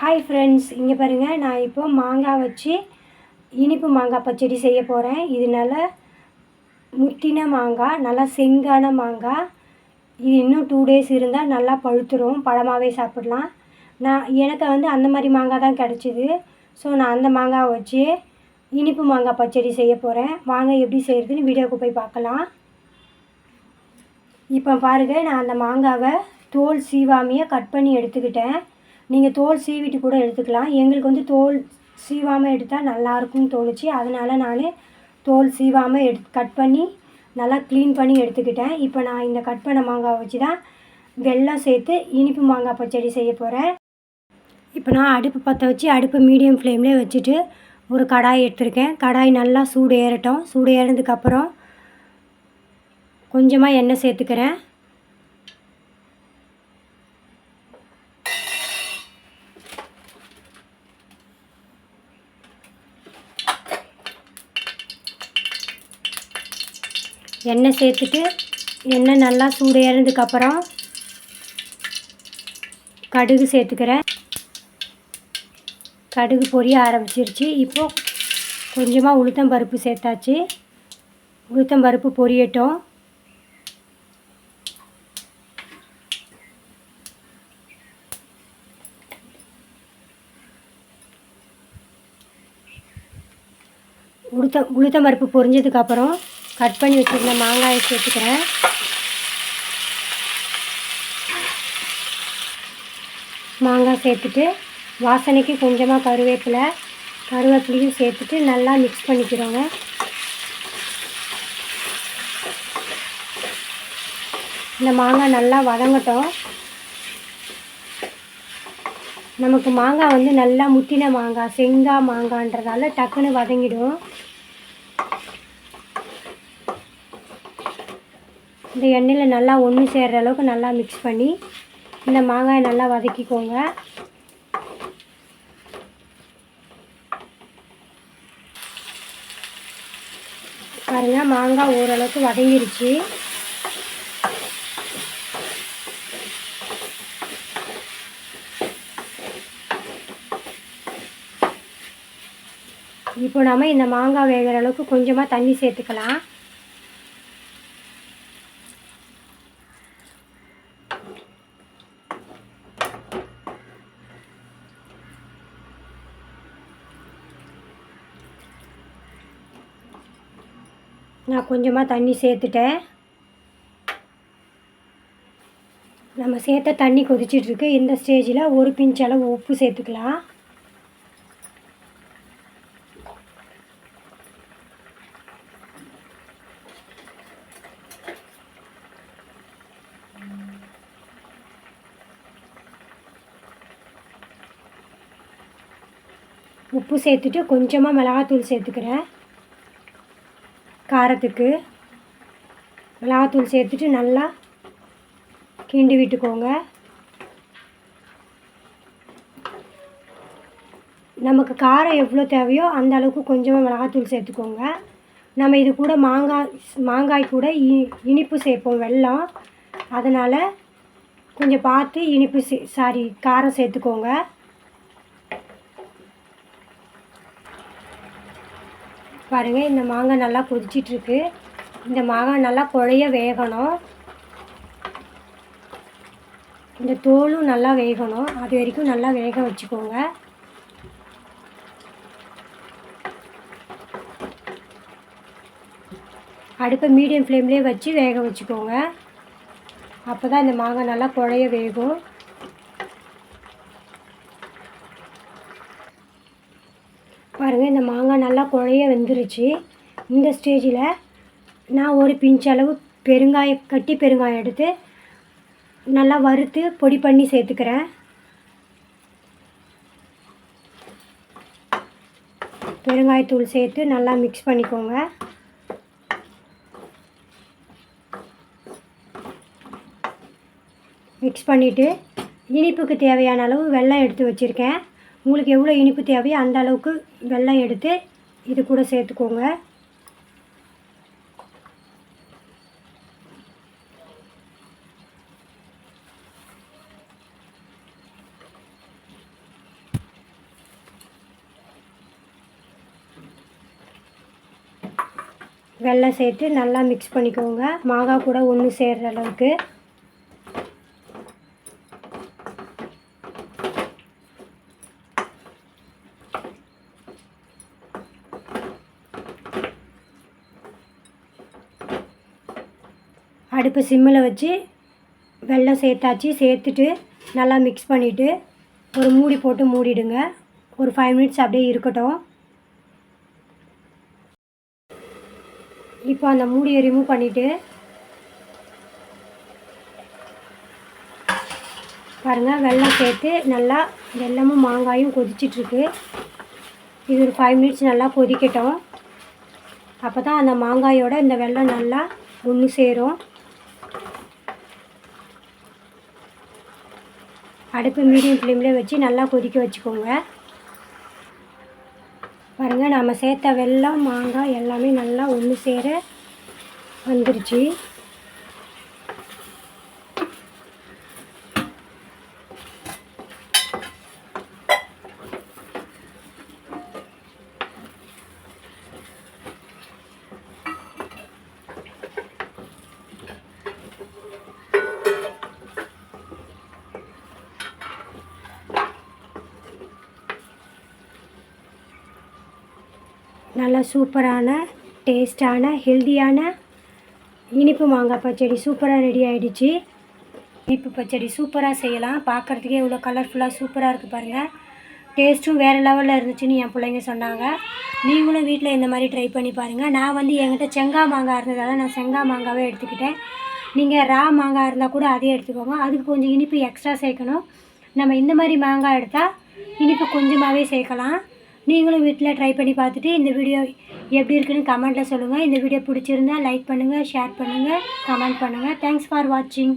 Hi friends இங்கே பாருங்கள் நான் இப்போ மாங்காய் வச்சு இனிப்பு மாங்காய் பச்சடி செய்ய போகிறேன் இது நல்லா முத்தின மாங்காய் நல்லா செங்கான மாங்காய் இது இன்னும் டூ டேஸ் இருந்தால் நல்லா பழுத்துரும் பழமாகவே சாப்பிடலாம். நான் எனக்கு வந்து அந்த மாதிரி மாங்காய் தான் கிடச்சிது. ஸோ நான் அந்த மாங்காவை வச்சு இனிப்பு மாங்காய் பச்சடி செய்ய போகிறேன் வாங்க எப்படி செய்கிறதுன்னு வீடியோவுக்கு போய் பார்க்கலாம். இப்போ பாருங்கள் நான் அந்த மாங்காவை தோல் சீவாமியை கட் பண்ணி எடுத்துக்கிட்டேன். நீங்கள் தோல் சீவிட்டு கூட எடுத்துக்கலாம். எங்களுக்கு வந்து தோல் சீவாமல் எடுத்தால் நல்லாயிருக்கும்னு தோணுச்சு. அதனால் நான் தோல் சீவாமல் எடு கட் பண்ணி நல்லா க்ளீன் பண்ணி எடுத்துக்கிட்டேன். இப்போ நான் இந்த கட் பண்ண மாங்காய் வச்சு தான் வெள்ளம் சேர்த்து இனிப்பு மாங்காய் பச்சடி செய்ய போகிறேன் இப்போ நான் அடுப்பு பற்ற வச்சு அடுப்பு மீடியம் ஃப்ளேம்லேயே வச்சுட்டு ஒரு கடாய் எடுத்திருக்கேன். கடாய் நல்லா சூடு ஏறட்டும். சூடு ஏறினதுக்கப்புறம் கொஞ்சமாக எண்ணெய் சேர்த்துக்கிறேன். எண்ணெய் சேர்த்துட்டு எண்ணெய் நல்லா சூடு ஏறினதுக்கப்புறம் கடுகு சேர்த்துக்கிறேன். கடுகு பொரிய ஆரம்பிச்சிருச்சு. இப்போது கொஞ்சமாக உளுத்தம் பருப்பு சேர்த்தாச்சு. உளுத்தம் பருப்பு பொரியட்டும். உளுத்தம் உளுத்தம் பருப்பு பொரிஞ்சதுக்கப்புறம் கட் பண்ணி வச்சுருந்த மாங்காயை சேர்த்துக்கிறேன். மாங்காய் சேர்த்துட்டு வாசனைக்கு கொஞ்சமாக கருவேப்பிலை கருவேப்பிலையும் சேர்த்துட்டு நல்லா மிக்ஸ் பண்ணிக்கிறோங்க. இந்த மாங்காய் நல்லா வதங்கட்டும். நமக்கு மாங்காய் வந்து நல்லா முத்தின மாங்காய் செங்காய் மாங்கான்றதால டக்குன்னு வதங்கிடும். இந்த எண்ணெயில் நல்லா ஒன்று சேர்கிற அளவுக்கு நல்லா மிக்ஸ் பண்ணி இந்த மாங்காயை நல்லா வதக்கிக்கோங்க. பாருங்கள் மாங்காய் ஓரளவுக்கு வதங்கிருச்சு. இப்போ நம்ம இந்த மாங்காய் வேகிற அளவுக்கு கொஞ்சமாக தண்ணி சேர்த்துக்கலாம். நான் கொஞ்சமாக தண்ணி சேர்த்துட்டேன். நம்ம சேர்த்த தண்ணி கொதிச்சிட்ருக்கு. இந்த ஸ்டேஜில் ஒரு பிஞ்ச் அளவு உப்பு சேர்த்துக்கலாம். உப்பு சேர்த்துட்டு கொஞ்சமாக மிளகாத்தூள் சேர்த்துக்கிறேன். காரத்துக்கு மிளகாத்தூள் சேர்த்துட்டு நல்லா கிண்டி விட்டுக்கோங்க. நமக்கு காரம் எவ்வளோ தேவையோ அந்த அளவுக்கு கொஞ்சமாக மிளகாத்தூள் சேர்த்துக்கோங்க. நம்ம இது கூட மாங்காய் மாங்காய் கூட இ இனிப்பு சேர்ப்போம் வெள்ளம் அதனால் கொஞ்சம் பார்த்து இனிப்பு சே சாரி காரம் சேர்த்துக்கோங்க. பாருங்கள் இந்த மாங்காய் நல்லா கொதிச்சிட்ருக்கு. இந்த மாங்காய் நல்லா குழைய வேகணும். இந்த தோலும் நல்லா வேகணும். அது வரைக்கும் நல்லா வேக வச்சுக்கோங்க. அடுப்பை மீடியம் ஃப்ளேம்லேயே வச்சு வேக வச்சுக்கோங்க. அப்போ தான் இந்த மாங்காய் நல்லா குழைய வேகும். பாருங்கள் இந்த மாங்காய் நல்லா குழைய வெந்துருச்சு. இந்த ஸ்டேஜில் நான் ஒரு பிஞ்ச் அளவு பெருங்காயம் கட்டி பெருங்காயம் எடுத்து நல்லா வறுத்து பொடி பண்ணி சேர்த்துக்கிறேன். பெருங்காயத்தூள் சேர்த்து நல்லா மிக்ஸ் பண்ணிக்கோங்க. மிக்ஸ் பண்ணிவிட்டு இனிப்புக்கு தேவையான அளவு வெள்ளம் எடுத்து வச்சுருக்கேன். உங்களுக்கு எவ்வளோ இனிப்பு தேவையோ அந்த அளவுக்கு வெள்ளம் எடுத்து இது கூட சேர்த்துக்கோங்க. வெள்ளம் சேர்த்து நல்லா மிக்ஸ் பண்ணிக்கோங்க. மாங்காய் கூட ஒன்று சேர்கிற அளவுக்கு. அடுப்பு சிம்மில் வச்சு வெள்ளம் சேர்த்தாச்சு சேர்த்துட்டு நல்லா மிக்ஸ் பண்ணிவிட்டு ஒரு மூடி போட்டு மூடிடுங்க. ஒரு ஃபைவ் மினிட்ஸ் அப்படியே இருக்கட்டும். இப்போ அந்த மூடியை ரிமூவ் பண்ணிவிட்டு பாருங்கள் வெல்லம் சேர்த்து நல்லா வெல்லமும் மாங்காயும் கொதிச்சிட்ருக்கு. இது ஒரு ஃபைவ் மினிட்ஸ் நல்லா கொதிக்கட்டும். அப்போ தான் அந்த மாங்காயோட இந்த வெல்லம் நல்லா ஒன்று சேரும். அடுப்பு மீடியம் ஃப்ளேமில் வச்சு நல்லா கொதிக்க வச்சுக்கோங்க. பாருங்கள் நம்ம சேர்த்த வெள்ளம் மாங்காய் எல்லாமே நல்லா ஒன்று சேர வந்துருச்சு. நல்லா சூப்பரான டேஸ்டான ஹெல்தியான இனிப்பு மாங்காய் பச்சடி சூப்பராக ரெடி ஆகிடுச்சு இனிப்பு பச்சடி சூப்பராக செய்யலாம். பார்க்குறதுக்கே இவ்வளோ கலர்ஃபுல்லாக சூப்பராக இருக்குது பாருங்கள் டேஸ்ட்டும் வேறு லெவலில் இருந்துச்சுன்னு என் பிள்ளைங்க சொன்னாங்க. நீங்களும் வீட்டில் இந்த மாதிரி ட்ரை பண்ணி பாருங்கள் நான் வந்து என்கிட்ட செங்காய் மாங்காய் இருந்ததால் நான் செங்காய் மாங்காவே எடுத்துக்கிட்டேன். நீங்கள் ரா மாங்காய் இருந்தால் கூட அதே எடுத்துக்கோங்க. அதுக்கு கொஞ்சம் இனிப்பு எக்ஸ்ட்ரா சேர்க்கணும். நம்ம இந்த மாதிரி மாங்காய் எடுத்தால் இனிப்பு கொஞ்சமாகவே சேர்க்கலாம். நீங்களும் வீட்டில் ட்ரை பண்ணி பார்த்துட்டு இந்த வீடியோ எப்படி இருக்குன்னு கமெண்ட்டில் சொல்லுங்கள் இந்த வீடியோ பிடிச்சிருந்தா லைக் பண்ணுங்கள் ஷேர் பண்ணுங்கள் கமெண்ட் பண்ணுங்கள் தேங்க்ஸ் ஃபார் வாட்சிங்